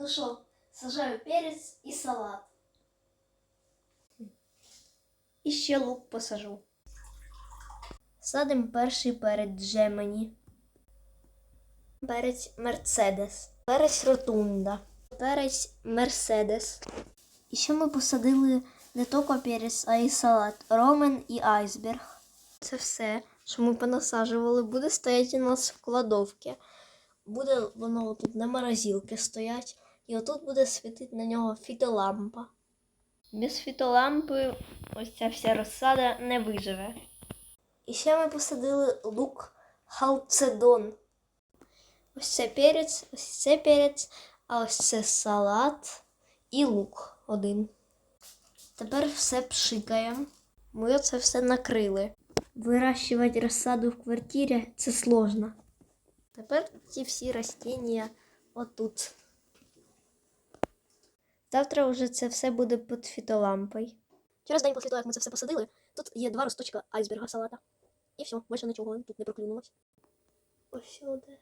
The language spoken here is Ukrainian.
Ну що, сажаю перець і салат. І ще лук посажу. Садимо перший перець Джемені. Перець Мерседес. Перець Ротунда. Перець Мерседес. І ще ми посадили не тільки перець, а й салат. Ромен і айсберг. Це все, що ми понасаджували, буде стояти у нас в кладовці. Буде воно тут на морозилці стоять. І отут буде світити на нього фітолампа. Без фітолампи ось ця вся розсада не виживе. І ще ми посадили лук халцедон. Ось це перець, ось це перець, а ось це салат і лук один. Тепер все пшикаємо. Ми оце все накрили. Вирощувати розсаду в квартирі це сложно. Тепер ці всі растіння отут. Завтра вже це все буде під фітолампою. Через день після того, як ми це все посадили, тут є два росточка айсберга салата. І все, більше нічого тут не проклюнулось. Ось сюди.